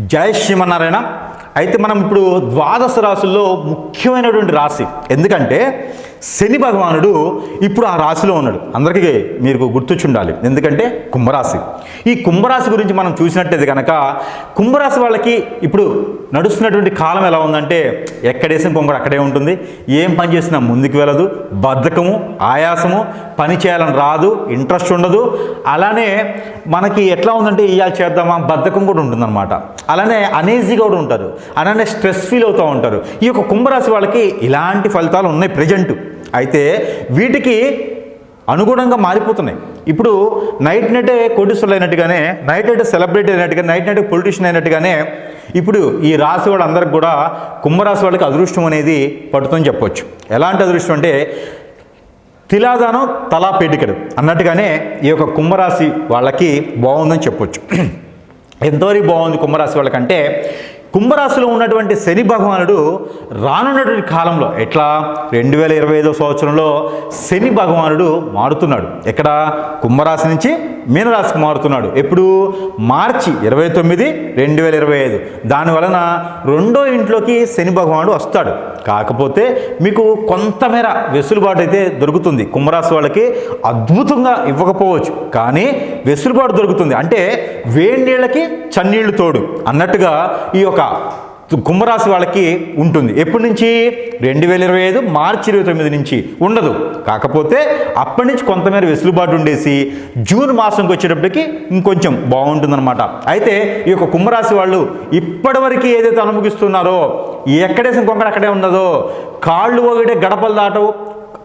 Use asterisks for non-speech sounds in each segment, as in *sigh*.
జయ శ్రీమన్నారాయణ. అయితే మనం ఇప్పుడు ద్వాదశ రాశుల్లో ముఖ్యమైనటువంటి రాశి. ఎందుకంటే శని భగవానుడు ఇప్పుడు ఆ రాశిలో ఉన్నాడు. అందరికీ మీరు గుర్తుచుండాలి ఎందుకంటే కుంభరాశి. ఈ కుంభరాశి గురించి మనం చూసినట్టయితే కనుక కుంభరాశి వాళ్ళకి ఇప్పుడు నడుస్తున్నటువంటి కాలం ఎలా ఉందంటే ఎక్కడేసిన కొంగడు అక్కడే ఉంటుంది. ఏం పని చేసినా ముందుకు వెళ్ళదు. బద్ధకము ఆయాసము పని చేయాలని రాదు ఇంట్రెస్ట్ ఉండదు. అలానే మనకి ఎట్లా ఉందంటే ఇవాళ చేద్దామా బద్ధకం కూడా ఉంటుందన్నమాట. అలానే అనేజీగా కూడా ఉంటారు. అలానే స్ట్రెస్ ఫీల్ అవుతూ ఉంటారు. ఈ యొక్క కుంభరాశి వాళ్ళకి ఇలాంటి ఫలితాలు ఉన్నాయి ప్రజెంట్ అయితే వీటికి అనుగుణంగా మారిపోతున్నాయి. ఇప్పుడు నైట్ నైటే కోటీశ్వరులు అయినట్టుగానే నైట్ నైట్ సెలబ్రిటీ అయినట్టుగా నైట్ నైట్ పొలిటీషియన్ అయినట్టుగానే ఇప్పుడు ఈ రాశి వాళ్ళందరికీ కూడా కుంభరాశి వాళ్ళకి అదృష్టం అనేది పడుతుందని చెప్పొచ్చు. ఎలాంటి అదృష్టం అంటే తిలాదానం తలా పేటికడు అన్నట్టుగానే ఈ యొక్క కుంభరాశి వాళ్ళకి బాగుందని చెప్పొచ్చు. *clears throat* ఎంతవరకు బాగుంది కుంభరాశి వాళ్ళకంటే కుంభరాశిలో ఉన్నటువంటి శని భగవానుడు రానున్నటువంటి కాలంలో ఎట్లా? రెండు వేల ఇరవై ఐదో సంవత్సరంలో శని భగవానుడు మారుతున్నాడు. ఎక్కడ? కుంభరాశి నుంచి మీనరాశికి మారుతున్నాడు. ఎప్పుడు? మార్చి ఇరవై తొమ్మిది రెండు వేల ఇరవై ఐదు. దాని వలన రెండో ఇంట్లోకి శని భగవానుడు వస్తాడు. కాకపోతే మీకు కొంతమేర వెసులుబాటు అయితే దొరుకుతుంది. కుంభరాశి వాళ్ళకి అద్భుతంగా ఇవ్వకపోవచ్చు. కానీ వెసులుబాటు దొరుకుతుంది. అంటే వేడి నీళ్ళకి చన్నీళ్ళు తోడు. అన్నట్టుగా ఈ యొక్క కుంభరాశి వాళ్ళకి ఉంటుంది. ఎప్పటి నుంచి? రెండు వేల ఇరవై ఐదు మార్చి ఇరవై తొమ్మిది నుంచి ఉండదు. కాకపోతే అప్పటి నుంచి కొంతమేర వెసులుబాటు ఉండేసి జూన్ మాసంకి వచ్చేటప్పటికి ఇంకొంచెం బాగుంటుందన్నమాట. అయితే ఈ యొక్క కుంభరాశి వాళ్ళు ఇప్పటివరకు ఏదైతే అనుభవిస్తున్నారో ఎక్కడేసిన కొంకడ అక్కడే ఉండదో కాళ్ళు ఒకటే గడపలు దాటవు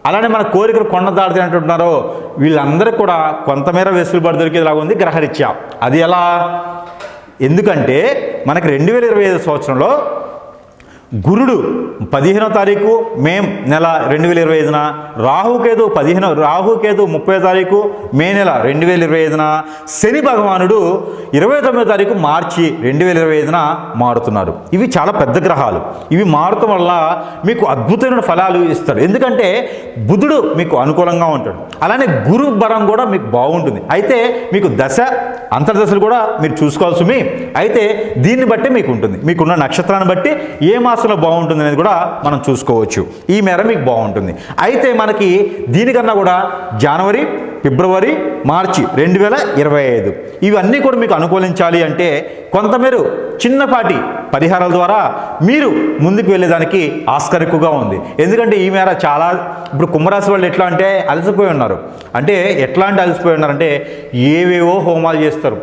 అలానే మన కోరికలు కొండ దాడితే అంటున్నారో వీళ్ళందరూ కూడా కొంతమేర వెసులుబాటు దొరికేలాగా ఉంది గ్రహరీత్యా. అది ఎలా? ఎందుకంటే మనకి రెండు వేల ఇరవై ఐదు సంవత్సరంలో గురుడు పదిహేనో తారీఖు మే నెల రెండు వేల ఇరవై ఐదున రాహుకేతు పదిహేనో రాహుకేతు ముప్పై తారీఖు మే నెల రెండు వేల ఇరవై ఐదున శని భగవానుడు ఇరవై తొమ్మిదో తారీఖు మార్చి రెండు వేల ఇరవై ఐదున మారుతున్నారు. ఇవి చాలా పెద్ద గ్రహాలు. ఇవి మారటం వల్ల మీకు అద్భుతమైన ఫలాలు ఇస్తాడు. ఎందుకంటే బుధుడు మీకు అనుకూలంగా ఉంటాడు. అలానే గురు బలం కూడా మీకు బాగుంటుంది. అయితే మీకు దశ అంతర్దశలు కూడా మీరు చూసుకోవాల్సి మీ అయితే దీన్ని బట్టి మీకు ఉంటుంది. మీకున్న నక్షత్రాన్ని బట్టి ఏ మాసం మాసంలో బాగుంటుంది అనేది కూడా మనం చూసుకోవచ్చు. ఈ మేర మీకు బాగుంటుంది. అయితే మనకి దీనికన్నా కూడా జనవరి ఫిబ్రవరి మార్చి రెండు వేల ఇరవై ఐదు ఇవన్నీ కూడా మీకు అనుకూలించాలి అంటే కొంతమేర చిన్నపాటి పరిహారాల ద్వారా మీరు ముందుకు వెళ్ళేదానికి ఆస్కారం ఎక్కువగా ఉంది. ఎందుకంటే ఈ మేర చాలా ఇప్పుడు కుంభరాశి వాళ్ళు ఎట్లా అంటే అలసిపోయి ఉన్నారు. అంటే ఎట్లా అంటే అలసిపోయి ఉన్నారంటే ఏవేవో హోమాలు చేస్తారు.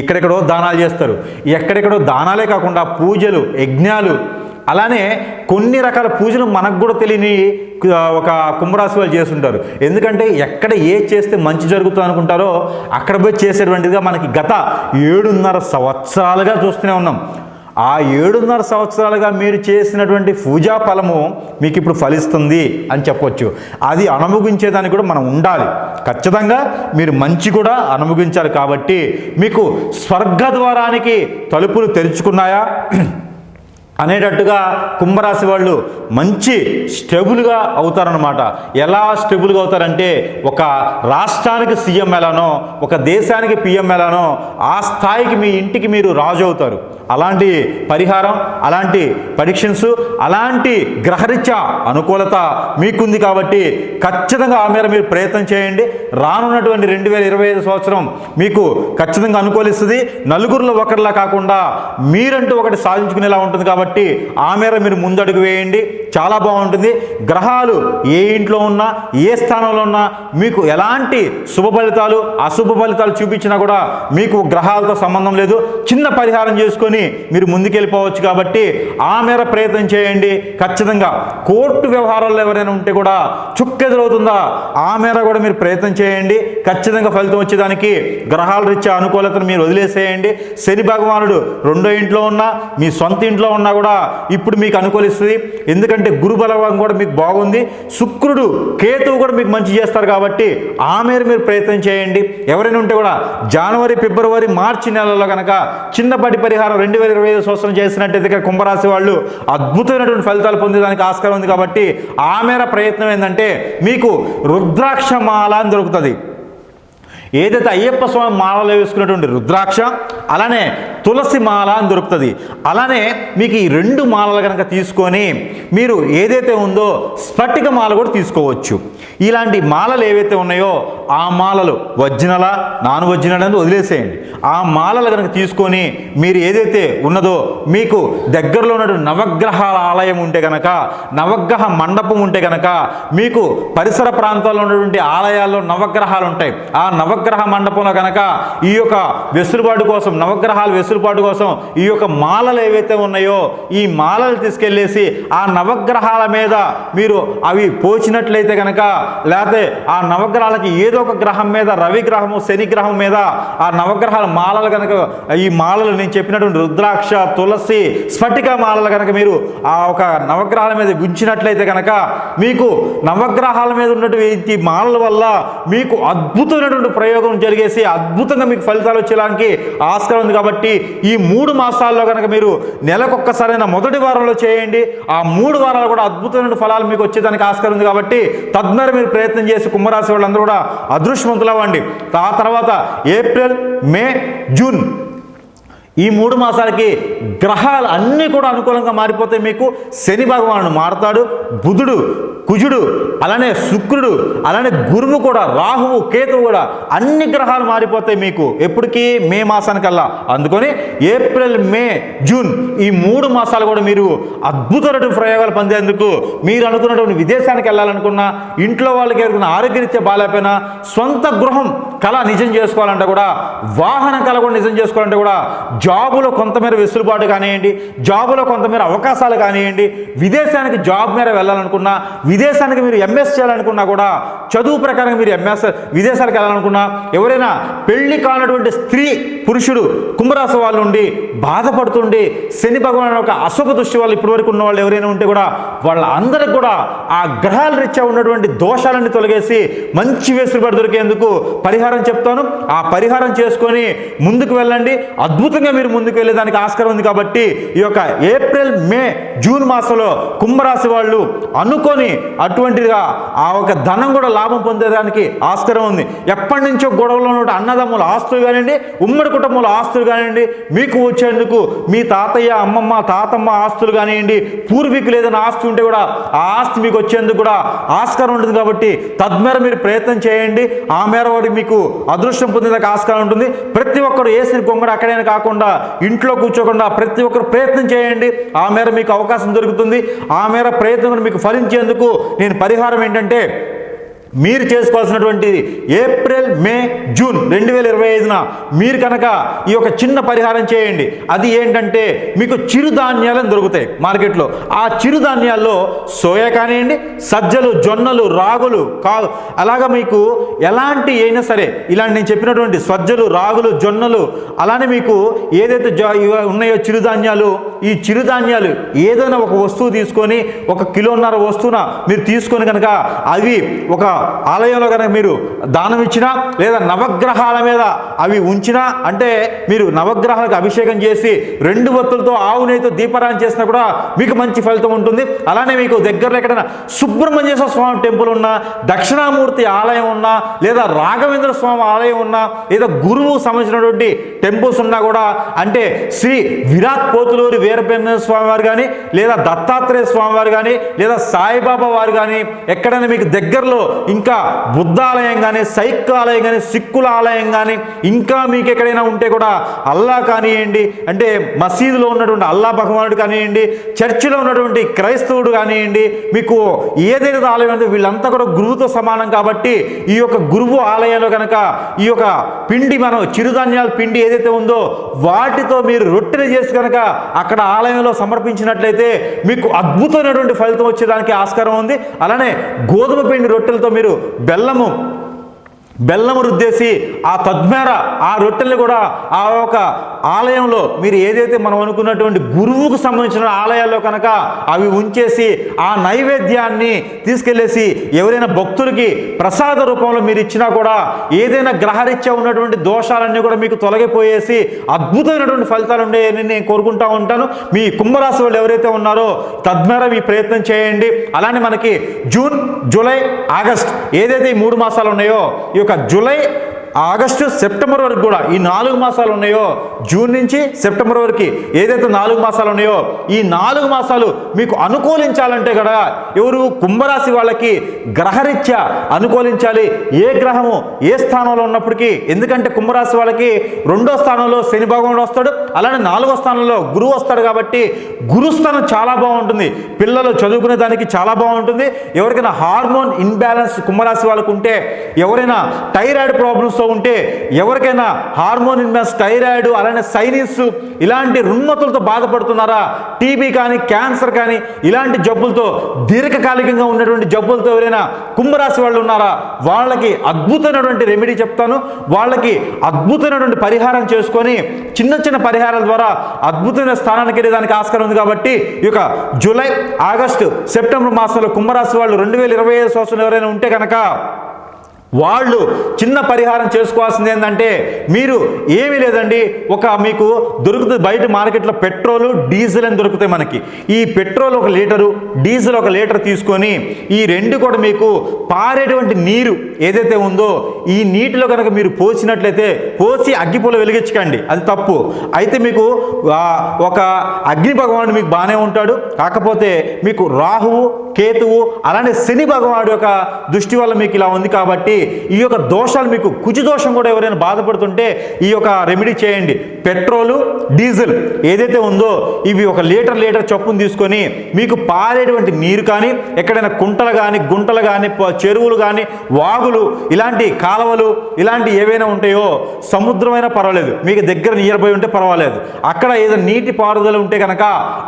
ఎక్కడెక్కడో దానాలు చేస్తారు. ఎక్కడెక్కడో దానాలే కాకుండా పూజలు యజ్ఞాలు అలానే కొన్ని రకాల పూజలు మనకు కూడా తెలియని ఒక కుంభరాశి వాళ్ళు చేస్తుంటారు. ఎందుకంటే ఎక్కడ ఏ చేస్తే మంచి జరుగుతుంది అనుకుంటారో అక్కడ పోయి చేసేటువంటిదిగా మనకి గత ఏడున్నర సంవత్సరాలుగా చూస్తూనే ఉన్నాం. ఆ ఏడున్నర సంవత్సరాలుగా మీరు చేసినటువంటి పూజా ఫలము మీకు ఇప్పుడు ఫలిస్తుంది అని చెప్పొచ్చు. అది అనుభవించేదానికి కూడా మనం ఉండాలి. ఖచ్చితంగా మీరు మంచి కూడా అనుభవించాలి కాబట్టి మీకు స్వర్గద్వారానికి తలుపులు తెరుచుకున్నాయా? అనేటట్టుగా కుంభరాశి వాళ్ళు మంచి స్టెబుల్గా అవుతారనమాట ఎలా స్టెబుల్గా అవుతారంటే ఒక రాష్ట్రానికి సీఎం ఎలానో ఒక దేశానికి పిఎం ఎలానో ఆ స్థాయికి మీ ఇంటికి మీరు రాజు అవుతారు. అలాంటి పరిహారం అలాంటి పరీక్షన్స్ అలాంటి గ్రహరీత్యా అనుకూలత మీకుంది కాబట్టి ఖచ్చితంగా ఆ మేర మీరు ప్రయత్నం చేయండి. రానున్నటువంటి రెండు వేల ఇరవై ఐదు సంవత్సరం మీకు ఖచ్చితంగా అనుకూలిస్తుంది. నలుగురిలో ఒకరిలా కాకుండా మీరంటూ ఒకటి సాధించుకునేలా ఉంటుంది కాబట్టి ఆ మేర మీరు ముందడుగు వేయండి. చాలా బాగుంటుంది. గ్రహాలు ఏ ఇంట్లో ఉన్నా ఏ స్థానంలో ఉన్నా మీకు ఎలాంటి శుభ ఫలితాలు అశుభ ఫలితాలు చూపించినా కూడా మీకు గ్రహాలతో సంబంధం లేదు. చిన్న పరిహారం చేసుకొని మీరు ముందుకెళ్ళిపోవచ్చు కాబట్టి ఆ మేర ప్రయత్నం చేయండి. ఖచ్చితంగా కోర్టు వ్యవహారాల్లో ఎవరైనా ఉంటే కూడా చుక్కెదురవుతుందా? ఆ మేర కూడా మీరు ప్రయత్నం చేయండి. ఖచ్చితంగా ఫలితం వచ్చేదానికి గ్రహాల రీత్యా అనుకూలతను మీరు వదిలేసేయండి. శని భగవానుడు రెండో ఇంట్లో ఉన్నా మీ సొంత ఇంట్లో ఉన్నా కూడా ఇప్పుడు మీకు అనుకూలిస్తుంది. ఎందుకంటే గురు బలవం కూడా మీకు బాగుంది. శుక్రుడు కేతువు కూడా మీకు మంచి చేస్తారు కాబట్టి ఆ మేర మీరు ప్రయత్నం చేయండి. ఎవరైనా ఉంటే కూడా జనవరి ఫిబ్రవరి మార్చి నెలలో కనుక చిన్నపాటి పరిహారం రెండు వేల ఇరవై ఐదు సంవత్సరం చేసినట్టయితే కుంభరాశి వాళ్ళు అద్భుతమైనటువంటి ఫలితాలు పొందేదానికి ఆస్కారం ఉంది కాబట్టి ఆ మేర ప్రయత్నం ఏంటంటే మీకు రుద్రాక్షమాల అని దొరుకుతుంది. ఏదైతే అయ్యప్ప స్వామి మాలలో వేసుకున్నటువంటి రుద్రాక్ష అలానే తులసి మాల అని దొరుకుతుంది. అలానే మీకు ఈ రెండు మాలలు కనుక తీసుకొని మీరు ఏదైతే ఉందో స్ఫటిక మాల కూడా తీసుకోవచ్చు. ఇలాంటి మాలలు ఏవైతే ఉన్నాయో ఆ మాలలు వజ్జనల నాన్ వజ్జనల అని వదిలేసేయండి. ఆ మాలలు కనుక తీసుకొని మీరు ఏదైతే ఉన్నదో మీకు దగ్గరలో ఉన్నటువంటి నవగ్రహాల ఆలయం ఉంటే కనుక నవగ్రహ మండపం ఉంటే కనుక మీకు పరిసర ప్రాంతాల్లో ఉన్నటువంటి ఆలయాల్లో నవగ్రహాలు ఉంటాయి. ఆ నవగ్రహ మండపంలో కనుక ఈ యొక్క వెసులుబాటు కోసం నవగ్రహాలు నవగ్రహాల వెసులుబాటు కోసం ఈ యొక్క మాలలు ఏవైతే ఉన్నాయో ఈ మాలలు తీసుకెళ్ళేసి ఆ నవగ్రహాల మీద మీరు అవి పోచినట్లయితే కనుక లేకపోతే ఆ నవగ్రహాలకి ఏదో ఒక గ్రహం మీద రవి గ్రహము శని గ్రహం మీద ఆ నవగ్రహాల మాలలు కనుక ఈ మాలలు నేను చెప్పినటువంటి రుద్రాక్ష తులసి స్ఫటిక మాలలు కనుక మీరు ఆ ఒక నవగ్రహాల మీద ఉంచినట్లయితే కనుక మీకు నవగ్రహాల మీద ఉన్నటువంటి మాలల వల్ల మీకు అద్భుతమైనటువంటి ప్రయోగం జరిగేసి అద్భుతంగా మీకు ఫలితాలు వచ్చేలానికి ఆస్కారం ఉంది కాబట్టి ఈ మూడు మాసాల్లో కనుక మీరు నెలకొక్కసారైనా మొదటి వారంలో చేయండి. ఆ మూడు వారాలు కూడా అద్భుతమైన ఫలాలు మీకు వచ్చేదానికి ఆస్కారం ఉంది కాబట్టి తద్మేర మీరు ప్రయత్నం చేసి కుంభరాశి వాళ్ళందరూ కూడా అదృష్టవంతులు అవ్వండి ఆ తర్వాత ఏప్రిల్ మే జూన్ ఈ మూడు మాసాలకి గ్రహాలు అన్నీ కూడా అనుకూలంగా మారిపోతాయి మీకు శని భగవానుడు మారుతాడు బుధుడు కుజుడు అలానే శుక్రుడు అలానే గురువు కూడా రాహువు కేతువు కూడా అన్ని గ్రహాలు మారిపోతాయి మీకు. ఎప్పటికీ మే మాసానికల్లా. అందుకొని ఏప్రిల్ మే జూన్ ఈ మూడు మాసాలు కూడా మీరు అద్భుతమైన ప్రయోగాలు పొందేందుకు మీరు అనుకున్నటువంటి విదేశానికి వెళ్ళాలనుకున్నా ఇంట్లో వాళ్ళకి ఎదుర్కొన్న ఆరోగ్యరీత్యా బాగాలేకపోయినా సొంత గృహం కళ నిజం చేసుకోవాలంటే కూడా వాహన కళ కూడా నిజం చేసుకోవాలంటే కూడా జాబులో కొంతమేర వెసులుబాటు కానివ్వండి జాబులో కొంతమేర అవకాశాలు కానివ్వండి విదేశానికి జాబ్ మీద వెళ్ళాలనుకున్నా విదేశానికి మీరు ఎంఎస్ చేయాలనుకున్నా కూడా చదువు ప్రకారం మీరు ఎంఎస్ విదేశాలకు వెళ్ళాలనుకున్నా ఎవరైనా పెళ్ళి కానటువంటి స్త్రీ పురుషుడు కుంభరాశి వాళ్ళు ఉండి బాధపడుతుండి శని భగవాన్ ఒక అశుభ దృష్టి వాళ్ళు ఇప్పటివరకు ఉన్న వాళ్ళు ఎవరైనా ఉంటే కూడా వాళ్ళందరికి కూడా ఆ గ్రహాల రీత్యా ఉన్నటువంటి దోషాలన్నీ తొలగేసి మంచి వెసులుబాటు దొరికేందుకు పరిహారం చెప్తాను. ఆ పరిహారం చేసుకొని ముందుకు వెళ్ళండి. అద్భుతంగా మీరు ముందుకు వెళ్ళేదానికి ఆస్కారం ఉంది కాబట్టి ఈ యొక్క ఏప్రిల్ మే జూన్ మాసంలో కుంభరాశి వాళ్ళు అనుకొని అటువంటిగా ఆ ఒక ధనం కూడా లాభం పొందేదానికి ఆస్కారం ఉంది. ఎప్పటి నుంచో గొడవలో ఉన్న అన్నదమ్ముల ఆస్తులు కానివ్వండి ఉమ్మడి కుటుంబంలో ఆస్తులు కానివ్వండి మీకు వచ్చేందుకు మీ తాతయ్య అమ్మమ్మ తాతమ్మ ఆస్తులు కానివ్వండి పూర్వీకులు ఏదైనా ఆస్తి ఉంటే కూడా ఆ ఆస్తి మీకు వచ్చేందుకు కూడా ఆస్కారం ఉంటుంది కాబట్టి తద్మేర మీరు ప్రయత్నం చేయండి. ఆ మేర వాడి మీకు అదృష్టం పొందేదానికి ఆస్కారం ఉంటుంది. ప్రతి ఒక్కరు వేసిన గొంగడు అక్కడైనా కాకుండా ఇంట్లో కూర్చోకుండా ప్రతి ఒక్కరు ప్రయత్నం చేయండి. ఆ మేర మీకు అవకాశం దొరుకుతుంది. ఆ మేర ప్రయత్నం మీకు ఫలించేందుకు నేను పరిహారం ఏంటంటే మీరు చేసుకోవాల్సినటువంటి ఏప్రిల్ మే జూన్ రెండు వేల ఇరవై ఐదున మీరు కనుక ఈ యొక్క చిన్న పరిహారం చేయండి. అది ఏంటంటే మీకు చిరుధాన్యాలను దొరుకుతాయి మార్కెట్లో. ఆ చిరుధాన్యాల్లో సోయా కానివ్వండి సజ్జలు జొన్నలు రాగులు కా అలాగా మీకు ఎలాంటి అయినా సరే ఇలాంటి నేను చెప్పినటువంటి సజ్జలు రాగులు జొన్నలు అలానే మీకు ఏదైతే జా ఉన్నాయో చిరుధాన్యాలు ఈ చిరుధాన్యాలు ఏదైనా ఒక వస్తువు తీసుకొని ఒక కిలోన్నర వస్తువున మీరు తీసుకొని కనుక అవి ఒక ఆలయంలో కనుక మీరు దానం ఇచ్చినా లేదా నవగ్రహాల మీద అవి ఉంచినా అంటే మీరు నవగ్రహాలకు అభిషేకం చేసి రెండు వత్తులతో ఆవు నెయ్యితో దీపారాయణ చేసినా కూడా మీకు మంచి ఫలితం ఉంటుంది. అలానే మీకు దగ్గరలో ఎక్కడైనా సుబ్రహ్మణ్యేశ్వర స్వామి టెంపుల్ ఉన్నా దక్షిణామూర్తి ఆలయం ఉన్నా లేదా రాఘవేంద్ర స్వామి ఆలయం ఉన్నా లేదా గురువు సంబంధించినటువంటి టెంపుల్స్ ఉన్నా కూడా అంటే శ్రీ విరాట్ పోతులూరి వీరబ్రహ్మ స్వామి వారు కానీ లేదా దత్తాత్రేయ స్వామి వారు కానీ లేదా సాయిబాబా వారు కానీ ఎక్కడైనా మీకు దగ్గరలో ఇంకా బుద్ధ ఆలయం కానీ సైక్ ఆలయం కానీ సిక్కుల ఆలయం కానీ ఇంకా మీకు ఎక్కడైనా ఉంటే కూడా అల్లా కానివ్వండి అంటే మసీదులో ఉన్నటువంటి అల్లా భగవానుడు కానివ్వండి చర్చిలో ఉన్నటువంటి క్రైస్తవుడు కానివ్వండి మీకు ఏదైతే ఆలయం ఉందో వీళ్ళంతా కూడా గురువుతో సమానం కాబట్టి ఈ యొక్క గురువు ఆలయంలో కనుక ఈ యొక్క పిండి మనం చిరుధాన్యాల పిండి ఏదైతే ఉందో వాటితో మీరు రొట్టెలు చేసి కనుక అక్కడ ఆలయంలో సమర్పించినట్లయితే మీకు అద్భుతమైనటువంటి ఫలితం వచ్చేదానికి ఆస్కారం ఉంది. అలానే గోధుమ పిండి రొట్టెలతో మీరు బెల్లము బెల్లము రుద్దేసి ఆ తద్మేర ఆ రొట్టెల్ని కూడా ఆ యొక్క ఆలయంలో మీరు ఏదైతే మనం అనుకున్నటువంటి గురువుకు సంబంధించిన ఆలయాల్లో కనుక అవి ఉంచేసి ఆ నైవేద్యాన్ని తీసుకెళ్ళేసి ఎవరైనా భక్తులకి ప్రసాద రూపంలో మీరు ఇచ్చినా కూడా ఏదైనా గ్రహరీత్యా ఉన్నటువంటి దోషాలన్నీ కూడా మీకు తొలగిపోయేసి అద్భుతమైనటువంటి ఫలితాలు ఉండేయని నేను కోరుకుంటా ఉంటాను. మీ కుంభరాశి వాళ్ళు ఎవరైతే ఉన్నారో తద్మేర మీ ప్రయత్నం చేయండి. అలానే మనకి జూన్ జూలై ఆగస్ట్ ఏదైతే ఈ మూడు మాసాలు ఉన్నాయో ఈ యొక్క జూలై ఆగస్టు సెప్టెంబర్ వరకు కూడా ఈ నాలుగు మాసాలు ఉన్నాయో జూన్ నుంచి సెప్టెంబర్ వరకు ఏదైతే నాలుగు మాసాలు ఉన్నాయో ఈ నాలుగు మాసాలు మీకు అనుకూలించాలంటే కదా ఎవరు కుంభరాశి వాళ్ళకి గ్రహరీత్యా అనుకూలించాలి. ఏ గ్రహము ఏ స్థానంలో ఉన్నప్పటికీ ఎందుకంటే కుంభరాశి వాళ్ళకి రెండో స్థానంలో శని భగవానుడు వస్తాడు అలానే నాలుగో స్థానంలో గురువు వస్తాడు కాబట్టి గురుస్థానం చాలా బాగుంటుంది. పిల్లలు చదువుకునే దానికి చాలా బాగుంటుంది. ఎవరికైనా హార్మోన్ ఇన్బ్యాలెన్స్ కుంభరాశి వాళ్ళకు ఉంటే ఎవరైనా థైరాయిడ్ వస్తూ ఉంటే ఎవరికైనా హార్మోన్ ఇన్బ్యాలెన్స్ థైరాయిడ్ అలానే సైనిస్ ఇలాంటి రుణమతులతో బాధపడుతున్నారా? టీబీ కానీ క్యాన్సర్ కానీ ఇలాంటి జబ్బులతో దీర్ఘకాలికంగా ఉన్నటువంటి జబ్బులతో ఎవరైనా కుంభరాశి వాళ్ళు ఉన్నారా? వాళ్ళకి అద్భుతమైనటువంటి రెమెడీ చెప్తాను. వాళ్ళకి అద్భుతమైనటువంటి పరిహారం చేసుకొని చిన్న చిన్న పరిహారాల ద్వారా అద్భుతమైన స్థానానికి వెళ్ళేదానికి ఆస్కారం ఉంది కాబట్టి ఈ యొక్క జూలై ఆగస్టు సెప్టెంబర్ మాసంలో కుంభరాశి వాళ్ళు రెండు వేల ఇరవై ఐదు సంవత్సరం ఎవరైనా ఉంటే కనుక వాళ్ళు చిన్న పరిహారం చేసుకోవాల్సింది ఏంటంటే మీరు ఏమీ లేదండి. ఒక మీకు దొరుకుతుంది బయట మార్కెట్లో పెట్రోలు డీజిల్ అని దొరుకుతాయి మనకి. ఈ పెట్రోల్ ఒక లీటరు డీజిల్ ఒక లీటర్ తీసుకొని ఈ రెండు కూడా మీకు పారేటువంటి నీరు ఏదైతే ఉందో ఈ నీటిలో కనుక మీరు పోసినట్లయితే పోసి అగ్గిపూలు వెలిగించకండి. అది తప్పు. అయితే మీకు ఒక అగ్ని భగవానుడు మీకు బాగానే ఉంటాడు. కాకపోతే మీకు రాహువు కేతువు అలానే శని భగవానుడు యొక్క దృష్టి వల్ల మీకు ఇలా ఉంది కాబట్టి ఈ యొక్క దోషాలు మీకు కుచి దోషం కూడా ఎవరైనా బాధపడుతుంటే ఈ యొక్క రెమెడీ చేయండి. పెట్రోలు డీజిల్ ఏదైతే ఉందో ఇవి ఒక లీటర్ లీటర్ చొప్పున తీసుకొని మీకు పారేటువంటి నీరు కానీ ఎక్కడైనా కుంటలు కానీ గుంటలు కానీ చెరువులు కానీ వాగులు ఇలాంటి కాలువలు ఇలాంటి ఏవైనా ఉంటాయో సముద్రమైనా పర్వాలేదు. మీకు దగ్గర నియర్ బై ఉంటే పర్వాలేదు. అక్కడ ఏదైనా నీటి పారుదల ఉంటే కనుక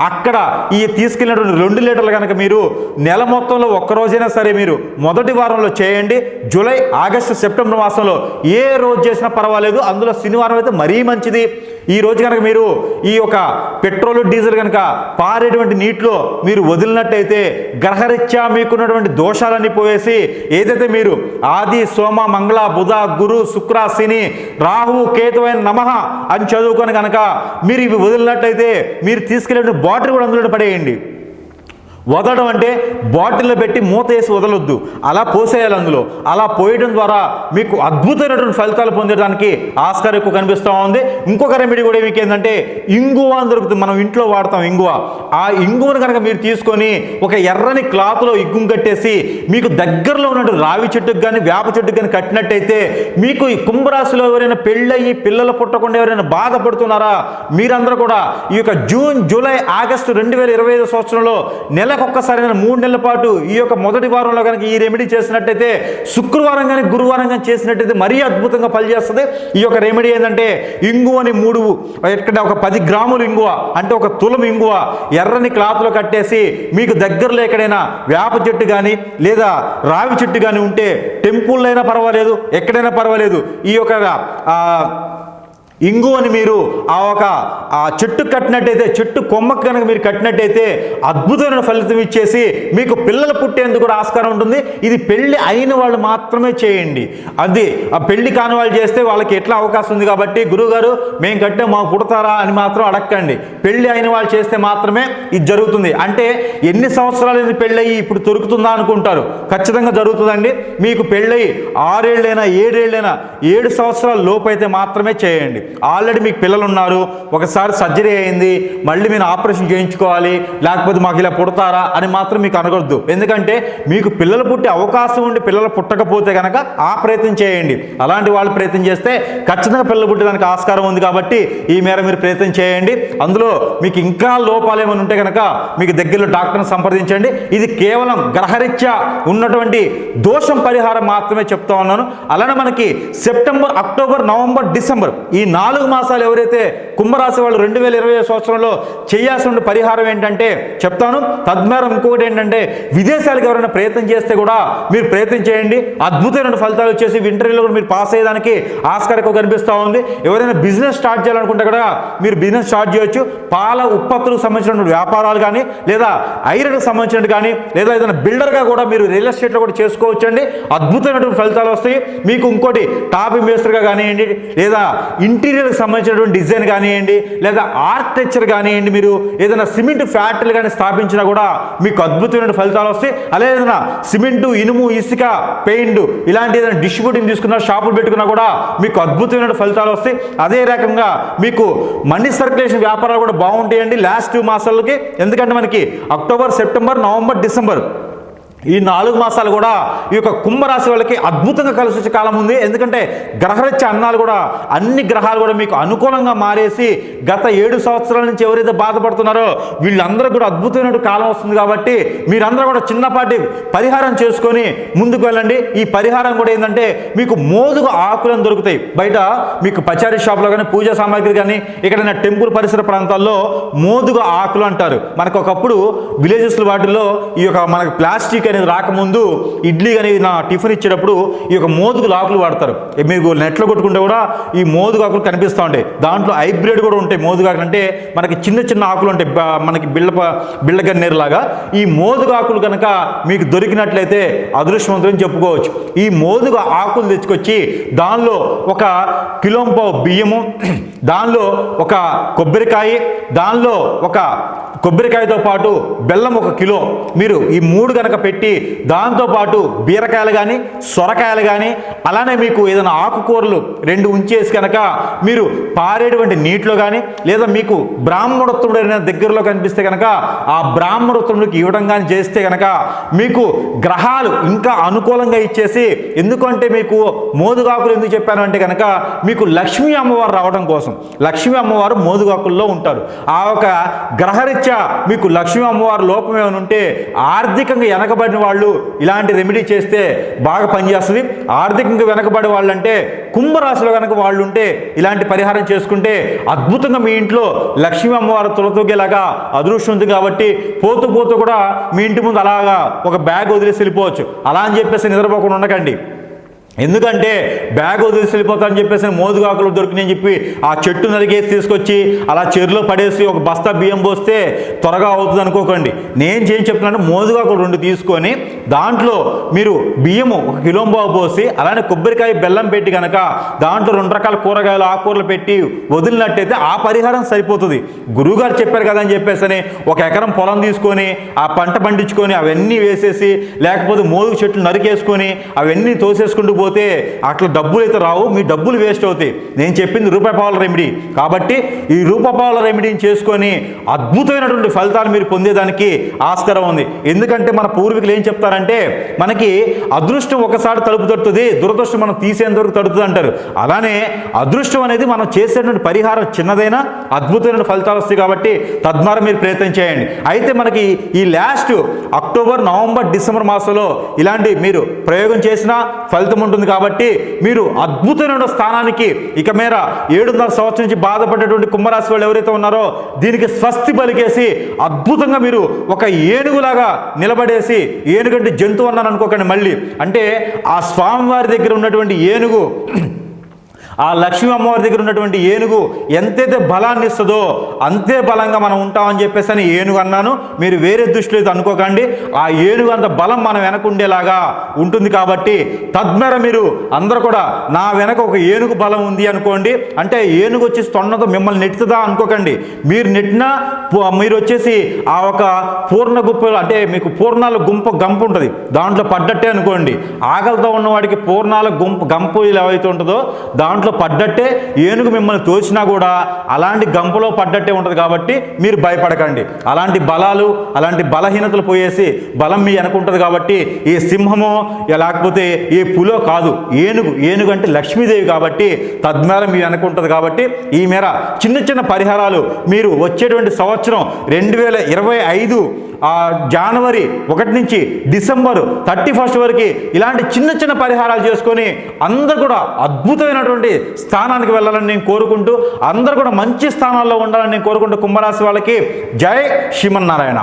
అక్కడ ఈ తీసుకెళ్ళినటువంటి రెండు లీటర్లు కనుక మీరు నెల మొత్తంలో ఒక్క రోజైనా సరే మీరు మొదటి వారంలో చేయండి. జూలై ఆగస్టు సెప్టెంబర్ మాసంలో ఏ రోజు చేసినా పర్వాలేదు. అందులో శనివారం అయితే మరీ మంచిది. ఈరోజు కనుక మీరు ఈ యొక్క పెట్రోల్ డీజిల్ కనుక పారేటువంటి నీటిలో మీరు వదిలినట్టయితే గ్రహరీత్యా మీకున్నటువంటి దోషాలన్నీ పోయేసి ఏదైతే మీరు ఆది సోమ మంగళ బుధ గురు శుక్ర శని రాహు కేతువైన నమః అని చదువుకొని కనుక మీరు ఇవి వదిలినట్టయితే మీరు తీసుకెళ్ళిన బాటిల్ కూడా అందులో పడేయండి. వదలడం అంటే బాటిల్లో పెట్టి మూత వేసి వదలొద్దు. అలా పోసేయాలి అందులో. అలా పోయడం ద్వారా మీకు అద్భుతమైనటువంటి ఫలితాలు పొందడానికి ఆస్కారం ఎక్కువ కనిపిస్తూ ఉంది. ఇంకొక రెమెడీ కూడా మీకు ఏంటంటే ఇంగువ అని దొరుకుతుంది. మనం ఇంట్లో వాడతాం ఇంగువ. ఆ ఇంగువను కనుక మీరు తీసుకొని ఒక ఎర్రని క్లాత్లో ఇగ్గుం కట్టేసి మీకు దగ్గరలో ఉన్నట్టు రావి చెట్టుకు కానీ వేప చెట్టుకు కానీ కట్టినట్టయితే మీకు ఈ కుంభరాశిలో ఎవరైనా పెళ్ళయి పిల్లలు పుట్టకుండా ఎవరైనా బాధపడుతున్నారా? మీరందరూ కూడా ఈ యొక్క జూన్ జూలై ఆగస్టు రెండు వేల ఇరవై ఐదు సంవత్సరంలో నెల నెలకొక్కసారి మూడు నెలల పాటు ఈ యొక్క మొదటి వారంలో కనుక ఈ రెమెడీ చేసినట్టయితే శుక్రవారం కానీ గురువారం కానీ చేసినట్టయితే మరీ అద్భుతంగా పనిచేస్తుంది. ఈ యొక్క రెమెడీ ఏంటంటే ఇంగు అని మూడు ఎక్కడ ఒక పది గ్రాములు ఇంగువ అంటే ఒక తులం ఇంగువ ఎర్రని క్లాత్లో కట్టేసి మీకు దగ్గరలో ఎక్కడైనా వేప చెట్టు కానీ లేదా రావి చెట్టు కానీ ఉంటే టెంపుల్ అయినా పర్వాలేదు ఎక్కడైనా పర్వాలేదు. ఈ యొక్క ఇంగు అని మీరు ఆ ఒక ఆ చెట్టు కట్టినట్టయితే చెట్టు కొమ్మకు కనుక మీరు కట్టినట్టయితే అద్భుతమైన ఫలితం ఇచ్చేసి మీకు పిల్లలు పుట్టేందుకు కూడా ఆస్కారం ఉంటుంది. ఇది పెళ్ళి అయిన వాళ్ళు మాత్రమే చేయండి. అది ఆ పెళ్ళి కాని వాళ్ళు చేస్తే వాళ్ళకి ఎట్లా అవకాశం ఉంది కాబట్టి గురువుగారు మేము కట్టే మాకు పుడతారా? అని మాత్రం అడగండి పెళ్ళి అయిన వాళ్ళు చేస్తే మాత్రమే ఇది జరుగుతుంది. అంటే ఎన్ని సంవత్సరాలు ఇది పెళ్ళయి ఇప్పుడు దొరుకుతుందా అనుకుంటారు. ఖచ్చితంగా జరుగుతుందండి. మీకు పెళ్ళయి ఆరేళ్ళైనా ఏడేళ్ళైనా ఏడు సంవత్సరాల లోపు అయితే మాత్రమే చేయండి. ఆల్రెడీ మీకు పిల్లలు ఉన్నారు ఒకసారి సర్జరీ అయింది మళ్ళీ మీరు ఆపరేషన్ చేయించుకోవాలి లేకపోతే మాకు ఇలా పుడతారా అని మాత్రం మీకు అనగొద్దు. ఎందుకంటే మీకు పిల్లలు పుట్టే అవకాశం ఉండి పిల్లలు పుట్టకపోతే కనుక ఆ ప్రయత్నం చేయండి. అలాంటి వాళ్ళు ప్రయత్నం చేస్తే ఖచ్చితంగా పిల్లలు పుట్టడానికి ఆస్కారం ఉంది కాబట్టి ఈ మేర మీరు ప్రయత్నం చేయండి. అందులో మీకు ఇంకా లోపాలు ఏమైనా ఉంటే కనుక మీకు దగ్గరలో డాక్టర్ని సంప్రదించండి. ఇది కేవలం గ్రహరీత్యా ఉన్నటువంటి దోషం పరిహారం మాత్రమే చెప్తా ఉన్నాను. అలానే మనకి సెప్టెంబర్ అక్టోబర్ నవంబర్ డిసెంబర్ ఈ నాలుగు మాసాలు ఎవరైతే కుంభరాశి వాళ్ళు రెండు వేల ఇరవై సంవత్సరంలో చేయాల్సిన పరిహారం ఏంటంటే చెప్తాను. తద్మేరం ఇంకొకటి ఏంటంటే విదేశాలకు ఎవరైనా ప్రయత్నం చేస్తే కూడా మీరు ప్రయత్నం చేయండి. అద్భుతమైన ఫలితాలు వచ్చేసి ఇంటర్వ్యూలో కూడా మీరు పాస్ అయ్యేదానికి ఆస్కారం కనిపిస్తూ ఉంది. ఎవరైనా బిజినెస్ స్టార్ట్ చేయాలనుకుంటే కూడా మీరు బిజినెస్ స్టార్ట్ చేయొచ్చు. పాల ఉత్పత్తులకు సంబంధించిన వ్యాపారాలు కానీ లేదా ఐరన్కి సంబంధించినట్టు కానీ లేదా ఏదైనా బిల్డర్గా కూడా మీరు రియల్ ఎస్టేట్లో కూడా చేసుకోవచ్చండి. అద్భుతమైనటువంటి ఫలితాలు వస్తాయి. మీకు ఇంకోటి టాప్ ఇన్వెస్టర్గా కానివ్వండి లేదా ఇంటి ఇంటీరియర్కి సంబంధించినటువంటి డిజైన్ కానివ్వండి లేదా ఆర్కిటెక్చర్ కానివ్వండి మీరు ఏదైనా సిమెంట్ ఫ్యాక్టరీలు కానీ స్థాపించినా కూడా మీకు అద్భుతమైన ఫలితాలు వస్తాయి. అలాగే ఏదైనా సిమెంటు ఇనుము ఇసుక పెయింట్ ఇలాంటి ఏదైనా డిస్ట్రిబ్యూటింగ్ తీసుకున్నా షాపులు పెట్టుకున్నా కూడా మీకు అద్భుతమైన ఫలితాలు వస్తాయి. అదే రకంగా మీకు మనీ సర్క్యులేషన్ వ్యాపారాలు కూడా బాగుంటాయండి. లాస్ట్ టూ మాసాలకి. ఎందుకంటే మనకి అక్టోబర్ సెప్టెంబర్ నవంబర్ డిసెంబర్ ఈ నాలుగు మాసాలు కూడా ఈ యొక్క కుంభరాశి వాళ్ళకి అద్భుతంగా కలిసి వచ్చే కాలం ఉంది. ఎందుకంటే గ్రహరచ్చ అన్నాలు కూడా అన్ని గ్రహాలు కూడా మీకు అనుకూలంగా మారేసి గత ఏడు సంవత్సరాల నుంచి ఎవరైతే బాధపడుతున్నారో వీళ్ళందరూ కూడా అద్భుతమైన కాలం వస్తుంది కాబట్టి మీరందరూ కూడా చిన్నపాటి పరిహారం చేసుకొని ముందుకు వెళ్ళండి. ఈ పరిహారం కూడా ఏంటంటే మీకు మోదుగు ఆకులను దొరుకుతాయి. బయట మీకు పచారీ షాప్లో కానీ పూజా సామాగ్రి కానీ ఎక్కడైనా టెంపుల్ పరిసర ప్రాంతాల్లో మోదుగు ఆకులు అంటారు. మనకు ఒకప్పుడు విలేజెస్ వాటిల్లో ఈ యొక్క మనకి ప్లాస్టిక్ అనేది రాకముందు ఇడ్లీ అనేది నా టిఫిన్ ఇచ్చేటప్పుడు ఈ యొక్క మోదుగు ఆకులు వాడతారు. మీకు మీరు నెట్లో కొట్టుకుంటే కూడా ఈ మోదుగు ఆకులు కనిపిస్తూ ఉంటాయి. దాంట్లో హైబ్రిడ్ కూడా ఉంటాయి మోదుగు ఆకులు. అంటే మనకి చిన్న చిన్న ఆకులు ఉంటాయి. మనకి బిళ్ళ బిళ్ళ గన్నేరు లాగా ఈ మోదుగు ఆకులు కనుక మీకు దొరికినట్లయితే అదృష్టవంతులని చెప్పుకోవచ్చు. ఈ మోదుగు ఆకులు తెచ్చుకొచ్చి దానిలో ఒక కిలోంపావు బియ్యము దానిలో ఒక కొబ్బరికాయ దానిలో ఒక కొబ్బరికాయతో పాటు బెల్లం ఒక కిలో. మీరు ఈ మూడు కనుక పెట్టి దాంతోపాటు బీరకాయలు కానీ సొరకాయలు కానీ అలానే మీకు ఏదైనా ఆకుకూరలు రెండు ఉంచేసి కనుక మీరు పారేటువంటి నీటిలో కానీ లేదా మీకు బ్రాహ్మణోత్తముడు అయిన దగ్గరలో కనిపిస్తే కనుక ఆ బ్రాహ్మణోత్తముడికి ఇవ్వడం కానీ చేస్తే కనుక మీకు గ్రహాలు ఇంకా అనుకూలంగా ఇచ్చేసి ఎందుకంటే మీకు మోదుగాకులు ఎందుకు చెప్పాను అంటే కనుక మీకు లక్ష్మీ అమ్మవారు రావడం కోసం. లక్ష్మీ అమ్మవారు మోదుగాకుల్లో ఉంటారు. ఆ ఒక గ్రహరీత్యా మీకు లక్ష్మీ అమ్మవారు లోపం ఏమైనా ఉంటే ఆర్థికంగా వెనకబడిన వాళ్ళు ఇలాంటి రెమెడీ చేస్తే బాగా పనిచేస్తుంది. ఆర్థికంగా వెనకబడి వాళ్ళంటే కుంభరాశిలో కనుక వాళ్ళు ఉంటే ఇలాంటి పరిహారం చేసుకుంటే అద్భుతంగా మీ ఇంట్లో లక్ష్మీ అమ్మవారు తులతొగ్గేలాగా అదృష్టం ఉంది కాబట్టి పోతూ పోతూ కూడా మీ ఇంటి ముందు అలాగా ఒక బ్యాగ్ వదిలేసి వెళ్ళిపోవచ్చు. అలా అని చెప్పేసి నిద్రపోకుండా ఉండకండి. ఎందుకంటే బ్యాగ్ వదిలేసి వెళ్ళిపోతానని చెప్పేసి మోదుగాకులు దొరికినాయని చెప్పి ఆ చెట్టు నరికేసి తీసుకొచ్చి అలా చెరులో పడేసి ఒక బస్తా బియ్యం పోస్తే త్వరగా అవుతుంది అనుకోకండి. నేను చేయం చెప్తున్నాను మోదుగాకులు రెండు తీసుకొని దాంట్లో మీరు బియ్యము ఒక కిలోంబావు పోసి అలానే కొబ్బరికాయ బెల్లం పెట్టి కనుక దాంట్లో రెండు రకాల కూరగాయలు ఆకుకూరలు పెట్టి వదిలినట్టయితే ఆ పరిహారం సరిపోతుంది. గురువుగారు చెప్పారు కదా అని చెప్పేసి ఒక ఎకరం పొలం తీసుకొని ఆ పంట పండించుకొని అవన్నీ వేసేసి లేకపోతే మోదుగు చెట్లు నరికేసుకొని అవన్నీ తోసేసుకుంటూ పోతే అట్లా డబ్బులు అయితే రావు మీ డబ్బులు వేస్ట్ అవుతాయి. నేను చెప్పింది రూపాయి పావుల రెమెడీ. కాబట్టి ఈ రూపాయి పావుల రెమెడీని చేసుకొని అద్భుతమైనటువంటి ఫలితాలు మీరు పొందేదానికి ఆస్కారం ఉంది. ఎందుకంటే మన పూర్వీకులు ఏం చెప్తారంటే మనకి అదృష్టం ఒకసారి తలుపు తడుతుంది దురదృష్టం మనం తీసేంత వరకు తడుతుంది అంటారు. అలానే అదృష్టం అనేది మనం చేసేటువంటి పరిహారం చిన్నదైనా అద్భుతమైన ఫలితాలు వస్తాయి కాబట్టి తద్వారా మీరు ప్రయత్నం చేయండి. అయితే మనకి ఈ లాస్ట్ అక్టోబర్ నవంబర్ డిసెంబర్ మాసంలో ఇలాంటి మీరు ప్రయోగం చేసినా ఫలితం ఉంటుంది కాబట్టి మీరు అద్భుతమైన స్థానానికి ఇక మేర ఏడున్నర సంవత్సరం నుంచి బాధపడేటువంటి కుంభరాశి వాళ్ళు ఎవరైతే ఉన్నారో దీనికి స్వస్తి పలికేసి అద్భుతంగా మీరు ఒక ఏనుగులాగా నిలబడేసి ఏనుగంటే జంతువు అన్నాను అనుకోకండి మళ్ళీ. అంటే ఆ స్వామివారి దగ్గర ఉన్నటువంటి ఏనుగు ఆ లక్ష్మీ అమ్మవారి దగ్గర ఉన్నటువంటి ఏనుగు ఎంతైతే బలాన్ని ఇస్తుందో అంతే బలంగా మనం ఉంటామని చెప్పేసి అని ఏనుగు అన్నాను. మీరు వేరే దృష్టిలో అనుకోకండి. ఆ ఏనుగు అంత బలం మనం వెనక ఉండేలాగా ఉంటుంది కాబట్టి తద్మేర మీరు అందరూ కూడా నా వెనక ఒక ఏనుగు బలం ఉంది అనుకోండి. అంటే ఏనుగు వచ్చేసి తొండతో మిమ్మల్ని నెట్టుతుందా అనుకోకండి. మీరు నెట్టినా మీరు వచ్చేసి ఆ ఒక పూర్ణ గుప్ప అంటే మీకు పూర్ణాల గుంప గంప ఉంటుంది. దాంట్లో పడ్డట్టే అనుకోండి. ఆకలితో ఉన్నవాడికి పూర్ణాల గుంపు గంపు ఇలా ఏవైతే ఉంటుందో దాంట్లో పడ్డట్టే ఏనుగు మిమ్మల్ని తోచినా కూడా అలాంటి గంపలో పడ్డట్టే ఉంటుంది కాబట్టి మీరు భయపడకండి. అలాంటి బలాలు అలాంటి బలహీనతలు పోయేసి బలం మీ వెనక ఉంటుంది కాబట్టి ఈ సింహమో లేకపోతే ఏ పులో కాదు ఏనుగు. ఏనుగు అంటే లక్ష్మీదేవి కాబట్టి తద్మేర మీ వెనక ఉంటుంది కాబట్టి ఈ మేర చిన్న చిన్న పరిహారాలు మీరు వచ్చేటువంటి సంవత్సరం రెండు వేల ఇరవై ఐదు జనవరి ఒకటి నుంచి డిసెంబర్ థర్టీ ఫస్ట్ వరకు ఇలాంటి చిన్న చిన్న పరిహారాలు చేసుకొని అందరు కూడా అద్భుతమైనటువంటి స్థానానికి వెళ్ళాలని నేను కోరుకుంటూ అందరూ కూడా మంచి స్థానాల్లో ఉండాలని నేను కోరుకుంటూ కుంభరాశి వాళ్ళకి జై శ్రీమన్నారాయణ.